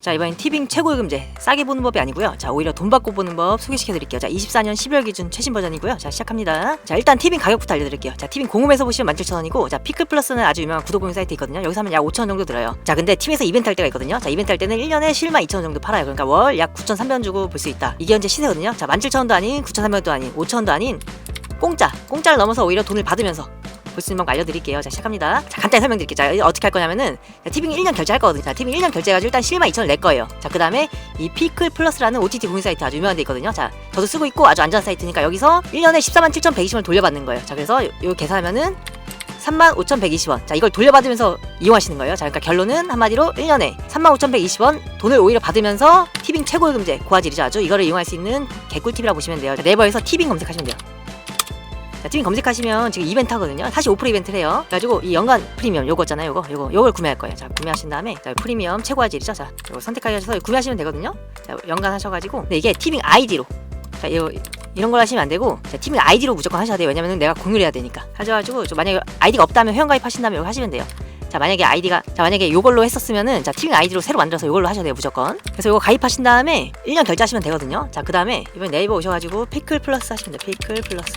자 이번엔 티빙 최고요금제. 싸게 보는 법이 아니고요. 자 오히려 돈 받고 보는 법 소개시켜 드릴게요. 자 24년 12월 기준 최신 버전이고요. 자 시작합니다. 자 일단 티빙 가격부터 알려드릴게요. 자 티빙 공홈에서 보시면 17,000원이고 자 피클 플러스는 아주 유명한 구독 공유 사이트 있거든요. 여기서 하면 약 5,000원 정도 들어요. 자 근데 팀에서 이벤트 할 때가 있거든요. 자 이벤트 할 때는 1년에 7만 2,000원 정도 팔아요. 그러니까 월 약 9,300원 주고 볼 수 있다. 이게 현재 시세거든요. 자 17,000원도 아닌 9,300원도 아닌 5,000원도 아닌 공짜. 공짜를 넘어서 오히려 돈을 받으면서 볼 수 있는 방법 알려드릴게요. 자 시작합니다. 자 간단히 설명드릴게요. 자 어떻게 할 거냐면은 자, 티빙 1년 결제할 거거든요. 자 티빙 1년 결제해가지고 일단 7만 2천을 낼 거예요. 자 그 다음에 이 피클 플러스라는 OTT 공유 사이트 아주 유명한 데 있거든요. 자 저도 쓰고 있고 아주 안전한 사이트니까 여기서 1년에 14만 7,120원을 돌려받는 거예요. 자 그래서 요, 요 계산하면은 35,120원. 자, 이걸 돌려받으면서 이용하시는 거예요. 자, 그러니까 결론은 한마디로 1년에 35,120원 돈을 오히려 받으면서 티빙 최고요금제 고화질이죠. 아주 이거를 이용할 수 있는 개꿀팁이라고 보시면 돼요. 자, 네이버에서 티빙 검색하시면 돼요. 자, 티빙 검색하시면 지금 이벤트 하거든요. 사실 5% 이벤트를 해요. 그래가지고 이 연간 프리미엄 요거 있잖아요. 요거 요거 요걸 구매할 거예요. 자, 구매하신 다음에 자, 프리미엄 최고 화질이죠. 자, 요거 선택하셔서 구매하시면 되거든요. 자, 연간 하셔가지고 근데 이게 티빙 아이디로 자, 요 이런 걸 하시면 안 되고 자, 팀을 아이디로 무조건 하셔야 돼요. 왜냐면 내가 공유를 해야 되니까. 하셔가지고 저 만약에 아이디가 없다면 회원 가입하신 다음에 이거 하시면 돼요. 자 만약에 아이디가 자 만약에 요걸로 했었으면은 자 팀 아이디로 새로 만들어서 요걸로 하셔야 돼요 무조건. 그래서 요거 가입하신 다음에 1년 결제하시면 되거든요. 자 그 다음에 이번에 네이버 오셔가지고 피클 플러스 하시면 돼요. 피클 플러스.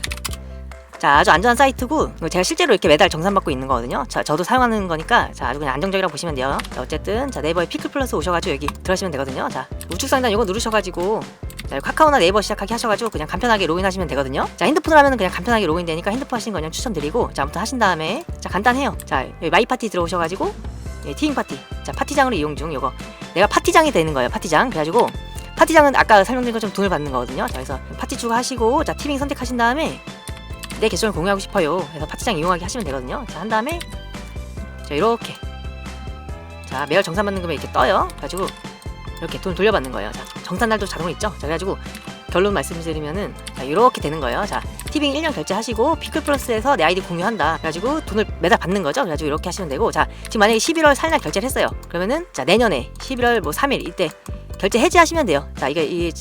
자 아주 안전한 사이트고 이거 제가 실제로 이렇게 매달 정산받고 있는 거거든요. 자 저도 사용하는 거니까 자 아주 그냥 안정적이라고 보시면 돼요. 자 어쨌든 자 네이버에 피클 플러스 오셔가지고 여기 들어가시면 되거든요. 자 우측 상단 이거 누르셔가지고 자, 카카오나 네이버 시작하기 하셔가지고 그냥 간편하게 로그인하시면 되거든요. 자, 핸드폰으로 하면 그냥 간편하게 로그인 되니까 핸드폰 하시는 거 그냥 추천드리고, 자, 아무튼 하신 다음에, 자, 간단해요. 자, 여기 마이 파티 들어오셔가지고, 예, 티잉 파티. 자, 파티장으로 이용 중, 요거. 내가 파티장이 되는 거예요, 파티장. 그래가지고, 파티장은 아까 설명드린 것처럼 돈을 받는 거거든요. 자, 그래서 파티 추가하시고, 자, 티빙 선택하신 다음에, 내 계정을 공유하고 싶어요. 그래서 파티장 이용하기 하시면 되거든요. 자, 한 다음에, 자, 이렇게. 자, 매월 정산 받는 금액 이렇게 떠요. 그래가지고, 이렇게 돈 돌려받는 거예요. 자, 정산날도 자동으로 있죠. 자, 그래가지고 결론 말씀드리면은 자, 이렇게 되는 거예요. 자, 티빙 1년 결제하시고 피클 플러스에서 내 아이디 공유한다. 그래가지고 돈을 매달 받는 거죠. 그래가지고 이렇게 하시면 되고, 자, 지금 만약에 11월 4일날 결제를 했어요. 그러면은 자 내년에 11월 뭐 3일 이때 결제 해지하시면 돼요. 자, 이게 이게,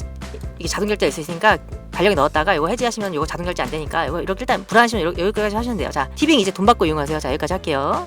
이게 자동 결제가 있으니까 달력에 넣었다가 이거 해지하시면 이거 자동 결제 안 되니까 이거 이렇게 일단 불안하시면 여기까지 하시면 돼요. 자, 티빙 이제 돈 받고 이용하세요. 자, 여기까지 할게요.